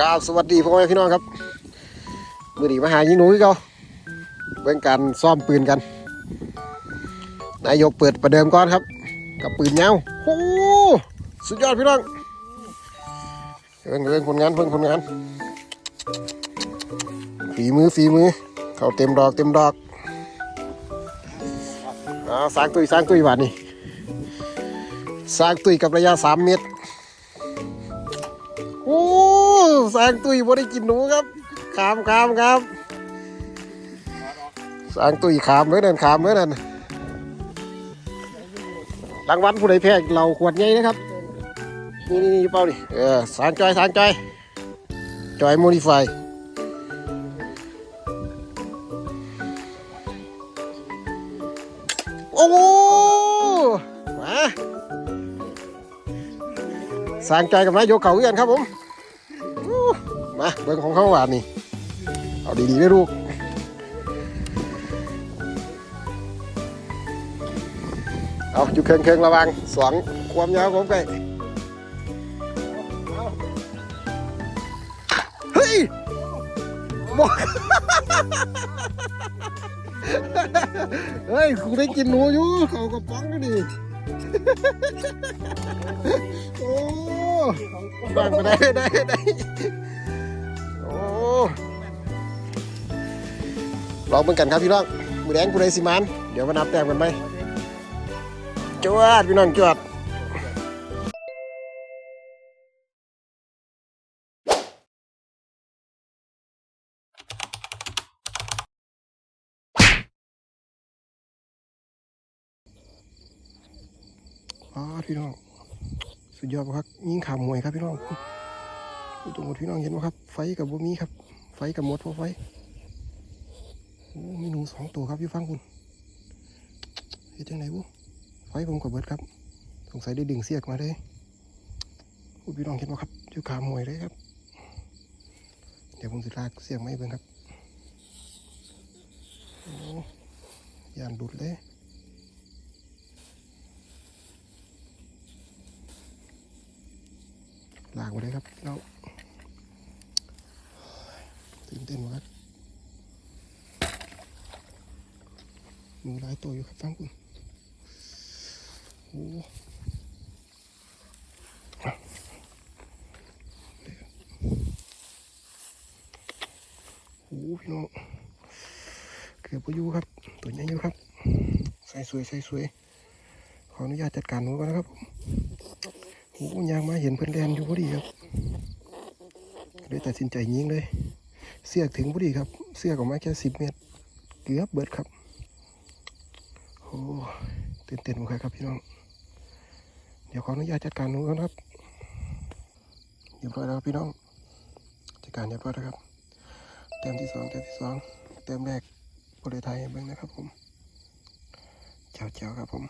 กราบสวัสดีพ่อแม่พี่น้องครับ มือดีมาหายิงหนูที่เขาเบิ่งการซ่อมปืนกัน นายกเปิดประเดิมก่อนครับ กับปืนยาโอ้โหสุดยอดพี่น้องเพิ่งเพิ่งผลงานเพิ่งผลงาน ฝีมือฝีมือ เขาเต็มดอกเต็มดอกอ่าสร้างตุยสร้างตุยบาทนี่สร้างตุยกับระยะสามเมตร สร้างตุยบ่ได้กินหนูครับขามขามครับสร้างตุยขามเมื่อนั่นขามเมื่อนั่นรางวัลผู้ใดแพ้เราขวดใหญ่นะครับนี่นี่นี่เป้าดิเออสร้างจอยสร้างจอยจอยโมดิฟายโอ้มาสร้างจอยกับนายกเขาเอื้อนครับผม มาเบิ่งของเขาหวานนี่ เอาดีๆได้ลูกเอาอยู่เครื่องๆระวังสองความยาวของไก่เฮ้ยบอกเฮ้ยกูได้กินหนูอยู่เขากระป๋องก็ดีโอ้บางไปได้ได้ได้ ลองเหมือนกันครับพี่น้องมือแดงกูได้สิมันเดี๋ยวมานับแต้มกันไหมจวดพี่น้องจวดอ๋อพี่น้องสุดยอดครับยิงขามวยครับพี่น้องดูตรงหมดพี่น้องเห็นไหมครับ ไฟกับบ่มีครับ ไฟกับหมดเพราะไฟ โอ้มีหนูสองตัวครับอยู่ฟังคุณเฮ็ดจังไหนบุไฟผมกับเบิดครับ สงสัยได้ดึงเสียกมาเลยโอ้พี่น้องเห็นไหมครับอยู่ขามหวยเลยครับ เดี๋ยวผมจะลากเสียกไมาให้เบิ่งครับโอ้ยานดุดเลยลากมาเลยครับแล้วตื่นเต้นมาก มีหลายตัวอยู่ครับฟังคุณโอ้โหพี่น้องเกือบไปอยู่ครับ ตัวใหญ่อยู่ครับ ใส่สวยใส่สวย ขออนุญาตจัดการหนูก่อนนะครับผมโอ้ยางมาเห็นเพื่อนแลนอยู่พอดีครับเลยตัดสินใจยิงเลย เสียกถึงพอดีครับ เสียกออกมาแค่สิบเมตร เกือบเบิดครับ โอ้ตื่นเต้นมากครับพี่น้อง เดี๋ยวขออนุญาตจัดการหนูก่อนครับเรียบร้อยแล้วพี่น้อง จัดการเรียบร้อยแล้วครับเต็มที่สองเต็มที่สองเต็มแรกบริไทยเบิ้งนะครับผมเจ้าเจ้าครับผม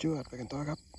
จวดไปกันต่อครับ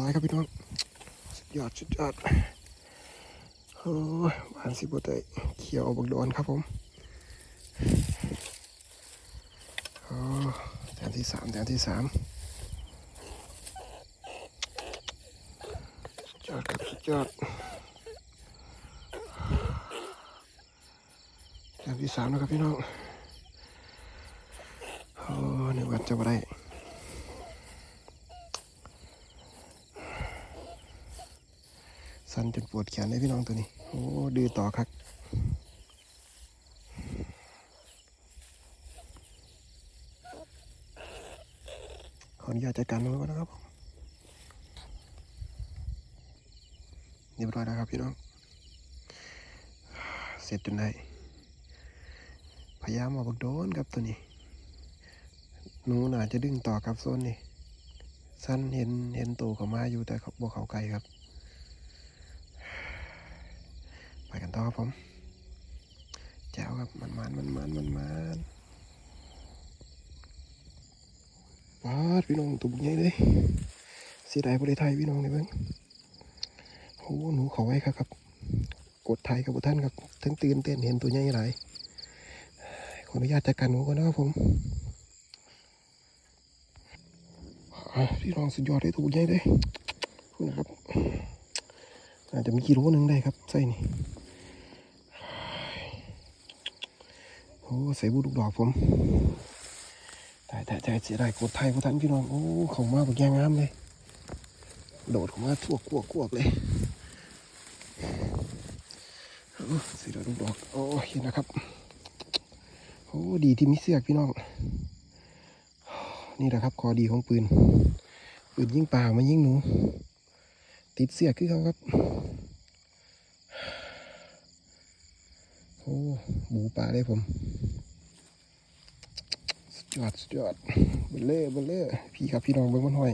ร้อยครับพี่น้องสุดยอดสุดยอดโอ้ยหวานสิบเตยเขียวบักโดนครับผมโอ้แถมที่สามแถมที่สามสุดยอดครับสุดยอดแถมที่สามนะครับพี่น้องโอ้นึกว่าจะมาได้ สั่นจนปวดแขนเลยพี่น้องตัวนี้ โอ้ดื้อต่อครับขออนุญาตจัดการมันก่อนนะครับเรียบร้อยแล้วครับพี่น้อง เสร็จจนได้ พยายามเอาบักโดนครับตัวนี้ หนูน่าจะดึงต่อกับโซนนี่สั้นเห็นเห็นตัวเขามาอยู่แต่เขาบอกเขาไกลครับ ไปกันต่อครับผมแจ๋วครับมันมันมันมันมันมันปาดพี่น้องตัวบุกใหญ่เลยเสียดายบริไทยพี่น้องเลยเบ้างโอ้หนูเขาไว้ครับครับ กดไทยกับท่านครับทั้งตื่นเต้นเห็นตัวใหญ่หลายขออนุญาตจัดการหนูก่อนนะครับผมพี่น้องสุดยอดเลยตัวบุกใหญ่เลยคุณนะครับอาจจะมีกิโลหนึ่งได้ครับไส้นี่ อ้ใส่บุดุกดอกผมแต่แต่แต่เสียดายกดไทยพวกท่านพี่น้อง โอ้เขามาแบบยางงามเลย โดดเขามาทั่วกวกกวกเลยโอ้เสียดายลูกดอก โอ้เห็นนะครับ โอ้ดีที่มีเสือกพี่น้อง นี่แหละครับคอดีของปืน ปืนยิงปลามายิงหนู ติดเสียคือเขาครับ โอ้บูป่าได้ผม สุดยอด สุดยอดเบลเล่เบลเล่พี่ครับพี่น้องเบิ้งมันห้อย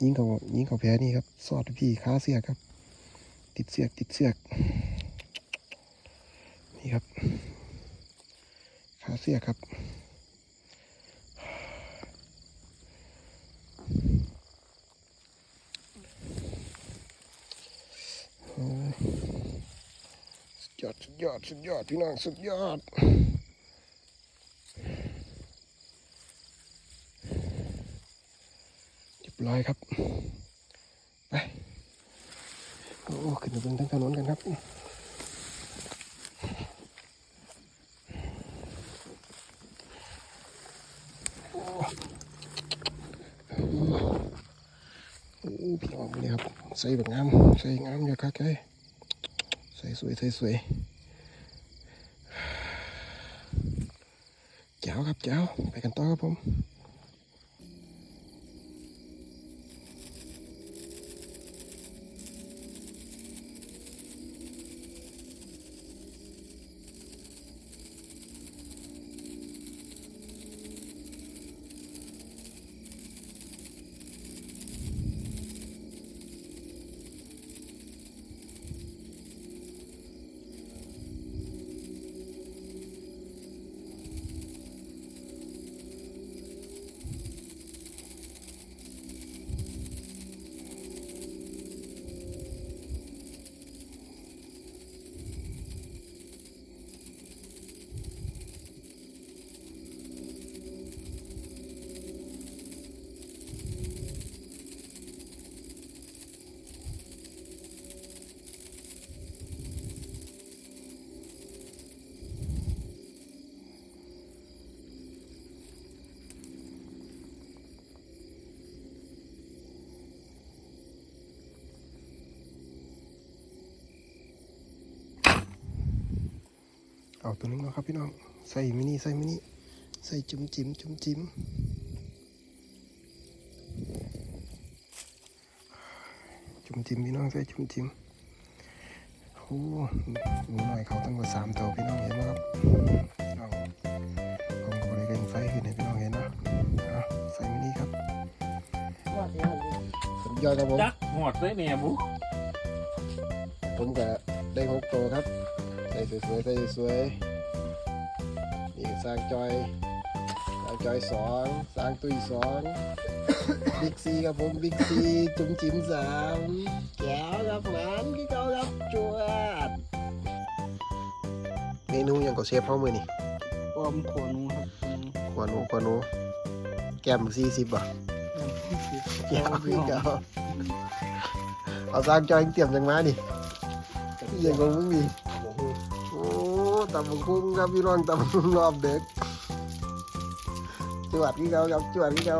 ยิงเขายิงเขาแพ้นี่ครับ สอดพี่ขาเสียครับ ติดเสียกติดเสียกนี่ครับขาเสียครับ โอ้สุดยอ ดสุดยอดสุดยอดพี่น้องสุดยอดเรียบร้อยครับ ไป โอ้ขึ้นไปบนทางถนนกันครับโอ้พี่น้องเลยครับใส่แบบงามใส่งามอยู่ครับแกใส่สวยใส่สวย เจ้าครับเจ้าไปกันต่อครับผม เอาตัวนึงเนาะครับพี่น้อง ใส่มินิใส่มินิใส่จุ่มจิ้มจุ่มจิ้มจุ่มจิ้มพี่น้องใส่จุ่มจิ้มโอ้หนูหน่อยเขาตั้งกว่าสามตัวพี่น้องเห็นไหมครับเอาผมก็เลยเร่งไฟขึ้นให้พี่น้องเห็นนะเอาใส่มินิครับว่าเดี๋ยวเลยสุดยอดครับผมจักหมดเลยเนี่ยบุผมก็ได้หกตัวครับใส่สวยๆใส่สวยๆนี่สร้างจอยไปสางจอยสองสางตุยสองบิ๊กซีครับผมบิ๊กซีจุ๋มจิ๋มสามแก้วครับหมันพี่เก้าครับจวดเมนูอย่างกับเชฟเข้ามือนี่ปอมขวนูครับขวานูขวานูแก้มสี่สิบอะแก้วพี่เก้าเอาสางจอยเตรียมจังมาดิอย่างของมึงดิโอ้ ตำบักคุ้งครับพี่น้องตำบักหุ่งรอบเด็กจวดพี่เก้าครับจวดพี่เก้า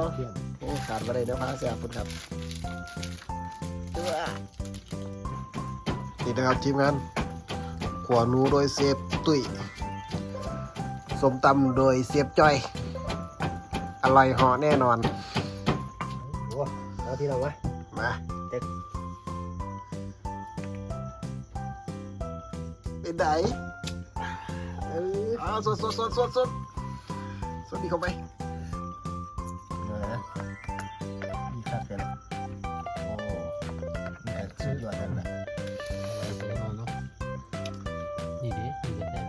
โอ้ขาดมาเลยนะพาแซ่บคุณครับนี่นะครับทีมงานขวานูโดยเซฟตุ้ยสมตำโดยเซฟจ้อย อร่อยเหอแน่นอนโอ้เอาที่เราวะมาเด็กเป็นไหนเอออ่าสดสดสดสดสดสดดีเข้าไปเดี๋ยวนะมีครับเดี๋ยวนะโอ้มีแต่สุดยอดนั่นแหละนี่ดินี่ก็ได้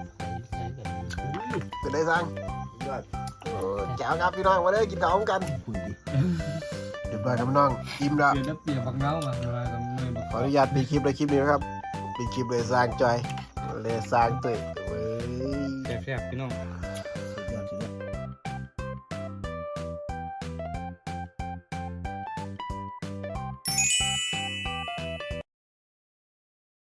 ใช้แบบนี้เป็นได้สั่งสุดยอดโอ้แจ๋วครับพี่น้องมาได้อกินข้าวพร้อมกันคุยดิเรียบร้อยครับน้องอิ่มแล้ว เดี๋ยวเปลี่ยนบักเงามาเวลากับมือบักขออนุญาตปิดคลิปเลยคลิปนี้นะครับปิดคลิปเลยสร้างจอยเลยสร้างตุ้ย แซ่บๆพี่น้อง